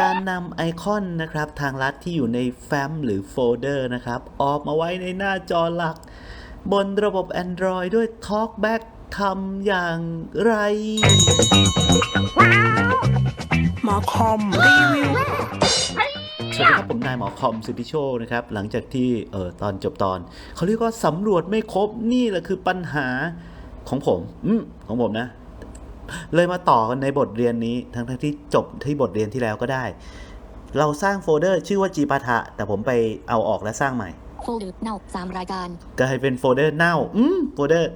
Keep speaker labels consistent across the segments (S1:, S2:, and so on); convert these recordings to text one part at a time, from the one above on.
S1: การนำไอคอนนะครับทางลัดที่อยู่ในแฟ้มหรือโฟลเดอร์นะครับออกมาไว้ในหน้าจอหลัก บนระบบ Android ด้วย TalkBack ทำอย่างไร
S2: หมอคอมรีวิว
S1: สวัสดีครับผมนายหมอคอมสิทธิโชคนะครับ หลังจากที่เออตอนจบตอน เขาเรียกว่าสำรวจไม่ครบนี่แหละคือปัญหาของผม อืมของผมนะ เลยมาต่อกันในบทเรียนนี้ทั้งทที่จบที่บทเรียนที่แล้วก็ได้ เราสร้างโฟลเดอร์ชื่อว่าจีปาทะแต่ผมไปเอาออกและสร้างใหม่
S3: โฟลเดอร์เน่าสามรายการ
S1: กลายเป็นโฟลเดอร์เน่าอืมโฟลเดอร์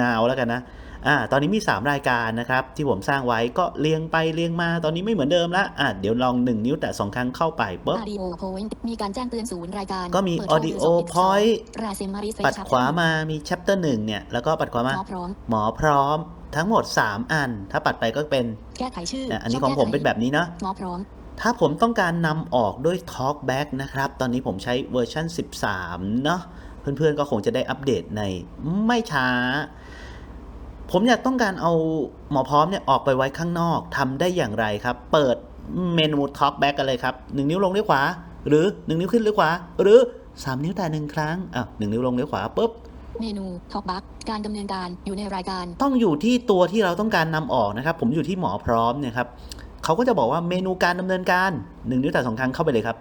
S1: นาวแล้วกันนะ อ่าตอนนี้มี 3 รายการนะครับที่ผมสร้างไว้ก็เรียงไปเรียงมาตอนนี้ไม่เหมือนเดิมละอะเดี๋ยวลอง 1 นิ้วแต่ 2 ครั้งเข้าไปปุ๊บ
S3: Audio Point มีการแจ้งเตือนศูนย์รายการ
S1: ก็มี
S3: เปิดช่ง
S1: Audio
S3: ดูสปิด
S1: Point
S3: สองราเซมาริส
S1: ปัดขวามามี chapter 1เนี่ยแล้วก็ปัดขวา
S3: หม
S1: มา
S3: อพร้อม
S1: หมอพร้อมทั้งหมด 3 อัน ถ้าปัดไปก็เป็น
S3: แก้ไขชื่อ
S1: อะอันนี้
S3: ช่
S1: ของผม
S3: แก้ไข
S1: เป็นแบบนี้เนาะ
S3: หมอพร้อม
S1: ถ้าผมต้องการนำออกด้วย TalkBack นะครับ ตอนนี้ผมใช้เวอร์ชัน13 เนาะเพื่อนๆก็คงจะได้อัปเดตในไม่ช้า ผมอยากต้องการเอาหมอพร้อมเนี่ยออกไปไว้ข้างนอกทำได้อย่างไรครับ เปิดเมนู TalkBack กันเลยครับ 1 นิ้วลงเลี้ยวขวา หรือ 1 นิ้วขึ้นเลี้ยวขวา หรือ 3 นิ้วแต่หนึ่งครั้งอะหนึ่งนิ้วลงเลี้ยวขวาปุ๊บ
S3: เมนูท็อกบัคการดำเนินการอยู่ในรายการ
S1: ต้องอยู่ที่ตัวที่เราต้องการนำออกนะครับ ผมอยู่ที่หมอพร้อมเนี่ยครับเขาก็จะบอกว่าเมนูการดำเนินการหนึ่งนิ้วแต่สองครั้งเข้าไปเลยครับ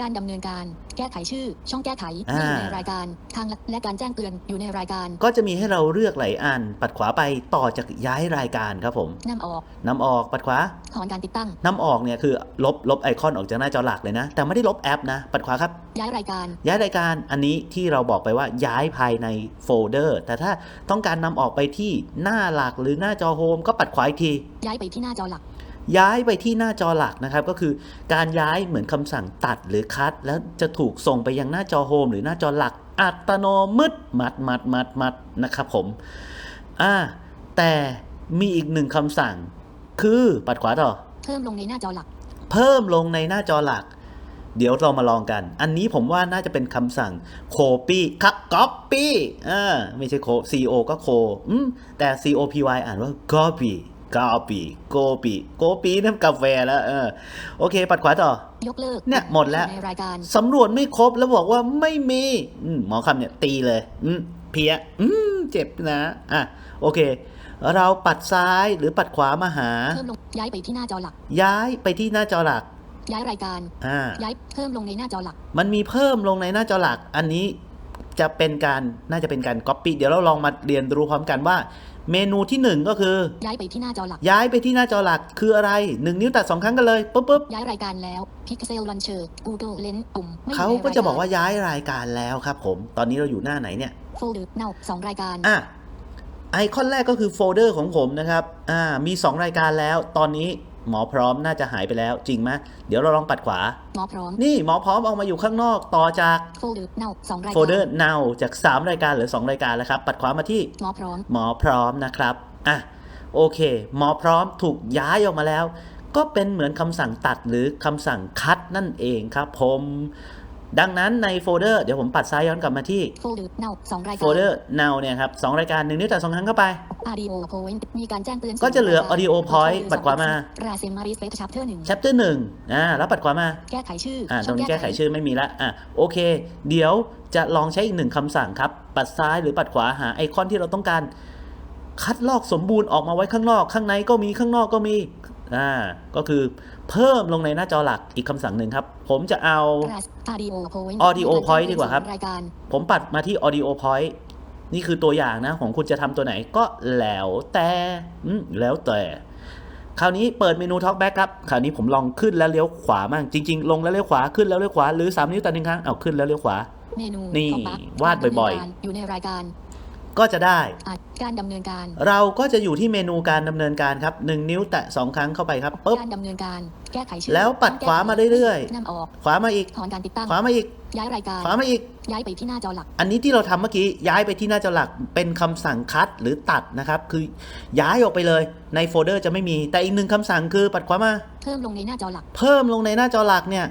S3: การดำเนินการ แก้ไขชื่อ ช่องแก้ไข
S1: อ่า
S3: ไม่อยู่ในรายการทางลัดและการแจ้งเตือนอยู่ในรายการ
S1: ก็จะมีให้เราเลือกหลายอัน ปัดขวาไปต่อจากย้ายรายการครับผม
S3: นำออก
S1: นำออกปัดขวา
S3: ถอนการติดตั้ง
S1: นำออกเนี่ยคือลบลบไอคอนออกจากหน้าจอหลักเลยนะ แต่ไม่ได้ลบแอปนะ ปัดขวาครับ
S3: ย้ายรายการ
S1: ย้ายรายการอันนี้ที่เราบอกไปว่าย้ายภายในโฟลเดอร์ แต่ถ้าต้องการนำออกไปที่หน้าหลักหรือหน้าจอโฮมก็ปัดขวาอีกที
S3: ย้ายไปที่หน้าจอหลัก
S1: ย้ายไปที่หน้าจอหลักนะครับ ก็คือการย้ายเหมือนคำสั่งตัดหรือคัด แล้วจะถูกส่งไปยังหน้าจอโฮมหรือหน้าจอหลัก อัตโนมัติมัดมัดมัดมัดนะครับผมอ่าแต่มีอีกหนึ่งคำสั่ง คือปัดขวาต่อ
S3: เพิ่มลงในหน้าจอหลัก
S1: เพิ่มลงในหน้าจอหลัก เดี๋ยวเรามาลองกัน อันนี้ผมว่าน่าจะเป็นคำสั่ง copy ครับ copy อ่าไม่ใช่ co co ก็ co อืมแต่ copy อ่านว่า copy copy copy copy นั่นกาแฟแล้วเออโอเค ปัดขวาต่อ
S3: ยกเลิก
S1: เนี่ยหมดแล้ว
S3: อยู่ในรายการ
S1: สำรวจไม่ครบแล้วบอกว่าไม่มีอมหมอคำเนี่ยตีเลยอืมเพี้ยอืมเจ็บนะอะโอเค เราปัดซ้ายหรือปัดขวามาหา
S3: เพิ่มลงย้ายไปที่หน้าจอหลัก
S1: ย้ายไปที่หน้าจอหลัก
S3: ย้ายรายการ
S1: อ่า
S3: ย้ายเพิ่มลงในหน้าจอหลัก
S1: มันมีเพิ่มลงในหน้าจอหลัก อันนี้ จะเป็นการน่าจะเป็นการ Copy เดี๋ยวเราลองมาเรียนรู้พร้อมกันว่า เมนูที่หนึ่งก็คือ
S3: ย้ายไปที่หน้าจอหลัก
S1: ย้ายไปที่หน้าจอหลักคืออะไรหนึ่งนิ้วตัดสองครั้งกันเลยปุ๊บปุ๊บ
S3: ย้ายรายการแล้ว Pixel Launcher Google Lens ปุ่มไม่อยู่
S1: เขา
S3: ใน
S1: ก็จะบอก
S3: ร
S1: ว่าย้ายรายการแล้วครับผม ตอนนี้เราอยู่หน้าไหนเนี่ย
S3: โฟลเดอร์เน่าสองรายการ
S1: อะไอคอนแรกก็คือโฟลเดอร์ของผมนะครับอ่ามี 2 รายการแล้วตอนนี้ หมอพร้อมน่าจะหายไปแล้วจริงไหมเดี๋ยวเราลองปัดขวา
S3: หมอพร้อม
S1: นี่หมอพร้อมออกมาอยู่ข้างนอกต่อจาก
S3: โฟลเดอร์เน่าสองราย
S1: โฟ
S3: การ
S1: ลเดอร์ now จาก 3 รายการเหรือ 2 รายการแล้วครับปัดขวามาที่
S3: หมอพร้อม
S1: หมอพร้อมนะครับอะโอเค หมอพร้อมถูกย้ายออกมาแล้ว ก็เป็นเหมือนคำสั่งตัดหรือคำสั่งคัดนั่นเองครับผม ดังนั้นในโฟลเดอร์เดี๋ยวผมปัดซ้ายย้อนกลับมาที่
S3: โฟลเดอร์เน่าสองราย
S1: โฟ
S3: กา
S1: ลเดอ
S3: ร
S1: ร์ now เนี่ยครับสองรายการหนึ่งนิ้วแต่สองครั้งเข้าไป
S3: Audio Point มีการแจ้งเตือน
S1: ก็จะเหลือ Audio Point ปัดขวามา
S3: ราเซมาริสเฟสชัปเตอร์หนึ่ง
S1: chapter 1อ่าแล้วปัดขวามา
S3: แก้ไขชื่อ
S1: อ่าต
S3: ช่
S1: รงนี้แก้ไขชื่อไม่มีละอะโอเค เดี๋ยวจะลองใช้อีกหนึ่งคำสั่งครับ ปัดซ้ายหรือปัดขวาหาไอคอนที่เราต้องการ คัดลอกสมบูรณ์ออกมาไว้ข้างนอก ข้างในก็มีข้างนอกก็มี อ่าก็คือเพิ่มลงในหน้าจอหลักอีกคำสั่งหนึ่งครับ ผมจะเอา
S3: Audio Point
S1: Audio Point ดีกว่าครับ
S3: รายการ
S1: ผมปัดมาที่ audio point นี่คือตัวอย่างนะของคุณจะทำตัวไหนก็แล้วแต่อืมแล้วแต่คราวนี้เปิดเมนู Talkback ครับ คราวนี้ผมลองขึ้นแล้วเลี้ยวขวามั่งจริง ๆ ลงแล้วเลี้ยวขวาขึ้นแล้วเลี้ยวขวาหรือ 3 นิ้วแต่หนึ่งครั้งเอาขึ้นแล้วเลี้ยวขวา
S3: เมนู
S1: นี่
S3: ของบัค
S1: วาดบ่อยๆ
S3: การดำเนินการอยู่ในรายการ
S1: ก็จะได้
S3: อะการดำเนินการ
S1: เราก็จะอยู่ที่เมนูการดำเนินการครับ1นิ้วแตะ2ครั้งเข้าไปครับปุ๊บ
S3: การดำเนินการแก้ไขชื่อ
S1: แล้วปัดขวามาเรื่อยๆ
S3: นำออก
S1: ขวามาอีก
S3: ถอนการติดตั้ง
S1: ขวามาอีก
S3: ย้ายรายการ
S1: ขวามาอีก
S3: ย้ายไปที่หน้าจอหลัก
S1: อันนี้ที่เราทำเมื่อกี้ย้ายไปที่หน้าจอหลัก เป็นคำสั่งคัดหรือตัดนะครับคือย้ายออกไปเลยในโฟลเดอร์จะไม่มี แต่อีกหนึ่งคำสั่งคือปัดขวามา
S3: เพิ่มลงในหน้าจอหลัก
S1: เพิ่มลงในหน้าจอหลักเนี่ย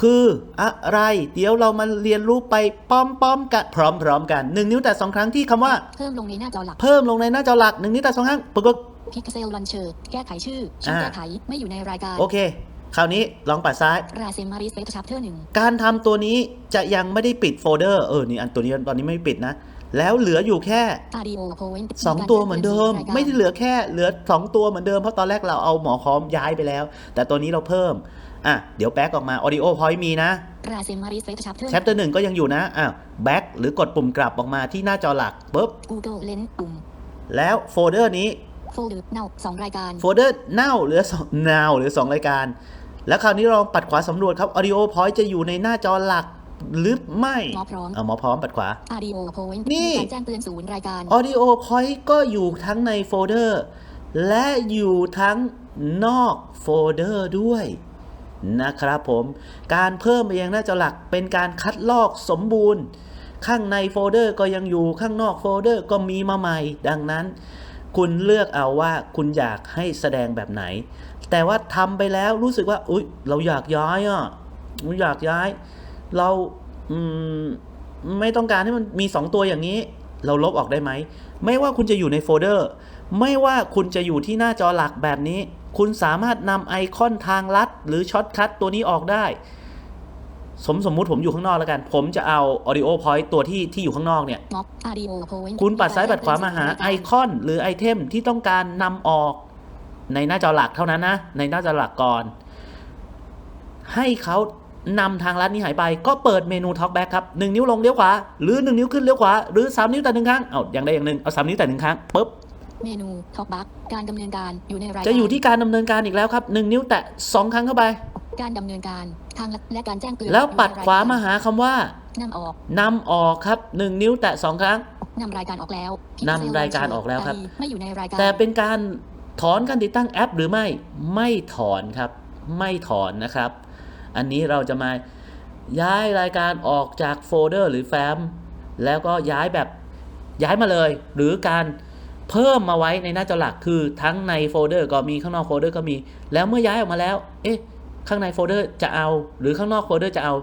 S1: คืออะไร เดี๋ยวเรามาเรียนรู้ไปป้อมๆกันพร้อมๆกันหนึ่งนิ้วแต่สองครั้งที่คำว่า
S3: เพิ่มลงในหน้าจอหลัก
S1: เพิ่มลงในหน้าจอหลักหนึ่งนิ้วแต่สองครั้งปึ๊ก
S3: Pixel Launcher แก้ไขชื่อช่อง
S1: อ่า
S3: แก้ไขไม่อยู่ในรายการ
S1: ๆโอเคคราวนี้ลองปัดซ้าย
S3: ราเซมาริสเซตชัปเตอร์หนึ่ง
S1: การทำตัวนี้จะยังไม่ได้ปิดโฟลเดอร์ เออ นี่อันตัวนี้ตอนนี้ไม่ปิดนะ แล้วเหลืออยู่แค่
S3: อาดิโอโพเวน
S1: สองตัวเหมือนเดิม ไม่ได้เหลือแค่เหลือสองตัวเหมือนเดิม เพราะตอนแรกเราเอาหมอคอมย้ายไปแล้ว แต่ตัวนี้เราเพิ่ม อะเดี๋ยวแบ็กออกมา Audio Point มีนะ
S3: ราเซมาริสเซตชัปเตอร์
S1: แชปเตอร์หนึ่งก็ยังอยู่นะอะแบ็กหรือกดปุ่มกลับออกมาที่หน้าจอหลักปุ๊บ
S3: กูเกิลเลนปุ่ม
S1: แล้วโฟลเดอร์นี้
S3: โฟลเดอร์เน่าสองรายการ
S1: โฟลเดอร์เน่าเหลือสองนาวเหลือสองรายการ แล้วคราวนี้เราลองปัดขวาสำรวจครับ Audio Point จะอยู่ในหน้าจอหลักหรือไม่
S3: หมอพร้อม
S1: เอาหมอพร้อมปัดขวา
S3: อาดิโอโพเวน
S1: นี่
S3: การแจ้งเตือนศูนย์รายการ
S1: Audio Point ก็อยู่ทั้งในโฟลเดอร์ และอยู่ทั้งนอกโฟลเดอร์ด้วย นะครับผมการเพิ่มไปยังหน้าจอหลักเป็นการคัดลอกสมบูรณ์ ข้างในโฟลเดอร์ก็ยังอยู่ข้างนอกโฟลเดอร์ก็มีมาใหม่ ดังนั้น คุณเลือกเอาว่าคุณอยากให้แสดงแบบไหน แต่ว่าทำไปแล้วรู้สึกว่าอุ๊ยเราอยากย้ายอะเราอยากย้าย เราไม่ต้องการให้มันมี 2 ตัวอย่างนี้ เราลบออกได้ไหม ไม่ว่าคุณจะอยู่ในโฟลเดอร์ ไม่ว่าคุณจะอยู่ที่หน้าจอหลักแบบนี้ คุณสามารถนำไอคอนทางลัด หรือช็อตคัทตัวนี้ออกได้ สมสมมุติผมอยู่ข้างนอกแล้วกัน ผมจะเอา Audio Point ตัวที่ที่อยู่ข้างนอกเนี่ย
S3: ม็อบอาดิโอโพเวน
S1: คุณปัดซ้ายปัดขวามาหาไอคอนหรือไอเทมที่ต้องการนำออกในหน้าจอหลักเท่านั้นนะ ในหน้าจอหลักก่อน ให้เขานำทางลัดนี้หายไป ก็เปิดเมนู Talkback ครับ1นิ้วลงเลี้ยวขวา หรือ1นิ้วขึ้นเลี้ยวขวา หรือ3นิ้วแต่หนึ่งครั้ง เอาอย่างใดอย่างหนึ่ง เอา3นิ้วแต่หนึ่งครั้งปุ๊บ
S3: เมนูท็อกบัคการดำเนินการอยู่ในรายการ
S1: จะอยู่ที่การดำเนินการอีกแล้วครับ 1 นิ้วแตะ 2 ครั้งเข้าไป
S3: การดำเนินการทางลัดและการแจ้งเตือน
S1: แล้วปัด
S3: อยู่ในรย
S1: ขวามาหาคำว่า
S3: นำออก
S1: นำออกครับ 1 นิ้วแตะ 2 ครั้ง
S3: นำรายการออกแล้ว
S1: นำรายการออกแล้วครับ
S3: ไม่อยู่ในรายการ
S1: แต่เป็นการถอนการติดตั้งแอป หรือไม่ไม่ถอนครับ ไม่ถอนนะครับ อันนี้เราจะมาย้ายรายการออกจากโฟลเดอร์หรือแฟ้มแล้วก็ย้ายแบบย้ายมาเลย หรือการ เพิ่มมาไว้ในหน้าจอหลักคือทั้งในโฟลเดอร์ก็มีข้างนอกโฟลเดอร์ก็มี แล้วเมื่อย้ายออกมาแล้ว เอ๊ะ ข้างในโฟลเดอร์จะเอา หรือข้างนอกโฟลเดอร์จะเอา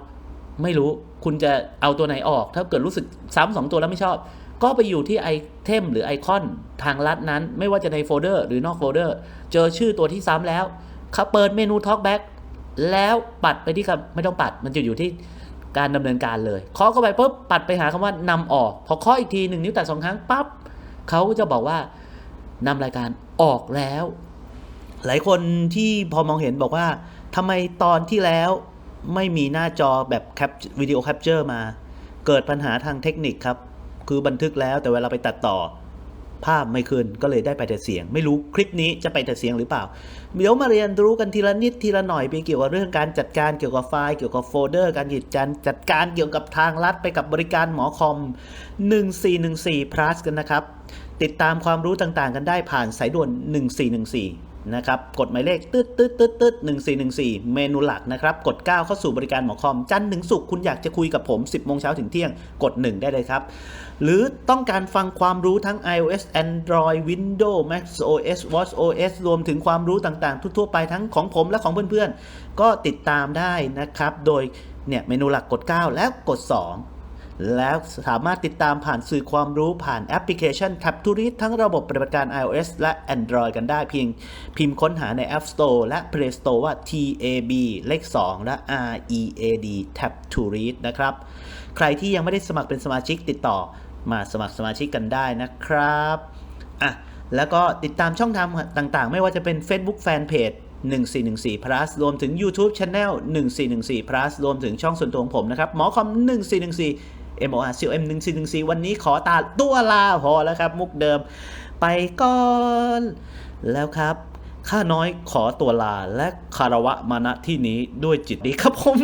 S1: ไม่รู้ คุณจะเอาตัวไหนออก ถ้าเกิดรู้สึกซ้ำสองตัวแล้วไม่ชอบ ก็ไปอยู่ที่ไอเทมหรือไอคอนทางลัดนั้น ไม่ว่าจะในโฟลเดอร์หรือนอกโฟลเดอร์ เจอชื่อตัวที่ซ้ำแล้วเขาเปิดเมนู Talkback แล้วปัดไปที่คำไม่ต้องปัด มันจะอยู่ที่การดำเนินการเลยเคาะเข้าไปปุ๊บปัดไปหาคำว่านำออก พอเคาะอีกทีหนึ่งนิ้วแตะสองครั้งปั๊บ เขาจะบอกว่านำรายการออกแล้ว หลายคนที่พอมองเห็นบอกว่าทำไมตอนที่แล้วไม่มีหน้าจอแบบแคปวิดีโอแคปเจอร์มา เกิดปัญหาทางเทคนิคครับ คือบันทึกแล้วแต่เวลาไปตัดต่อ ภาพไม่ขึ้นก็เลยได้ไปแต่เสียง ไม่รู้คลิปนี้จะไปแต่เสียงหรือเปล่า เดี๋ยวมาเรียนรู้กันทีละนิดทีละหน่อยไปเกี่ยวกับเรื่องการจัดการเกี่ยวกับไฟล์เกี่ยวกับโฟลเดอร์ การจัดการจัดการเกี่ยวกับทางลัดไปกับบริการหมอคอม 1414 plus กันนะครับ ติดตามความรู้ต่างๆ กันได้ผ่านสายด่วน 1414 นะครับ กดหมายเลขตืดตืดตืดตืด1414เมนูหลักนะครับ กด 9 เข้าสู่บริการหมอคอม จันทร์ถึงศุกร์คุณอยากจะคุยกับผม 10โมงเช้าถึงเที่ยง กด 1 ได้เลยครับ หรือต้องการฟังความรู้ทั้ง iOS Android Windows Mac OS Watch OS รวมถึงความรู้ต่างๆ ทั่วๆไปทั้งของผมและของเพื่อนๆ ก็ติดตามได้นะครับ โดยเนี่ยเมนูหลักกด 9 แล้วกด 2 แล้วสามารถติดตามผ่านสื่อความรู้ผ่านแอปพลิเคชัน t a b t o r i ทั้งระบบปฏิบัติการ iOS และ Android กันได้เพียง พิมพ์ค้นหาใน App Store และ Play Store ว่า TAB เลข 2 และ READ t a b t o r i นะครับ ใครที่ยังไม่ได้สมัครเป็นสมาชิกติดต่อมาสมัครสมาชิกกันได้นะครับอะแล้วก็ติดตามช่องทางต่างๆ ไม่ว่าจะเป็น Facebook Fanpage 1414 plus รวมถึง YouTube Channel 1414 plus รวมถึงช่องส่วนตัวของผมนะครับ หมอคอม 1414 M O R C O M 1414วันนี้ขอตาตัวลาพอแล้วครับ มุกเดิมไปก่อนแล้วครับข้าน้อยขอตัวลาและคารวะมาณที่นี้ด้วยจิตดีครับผม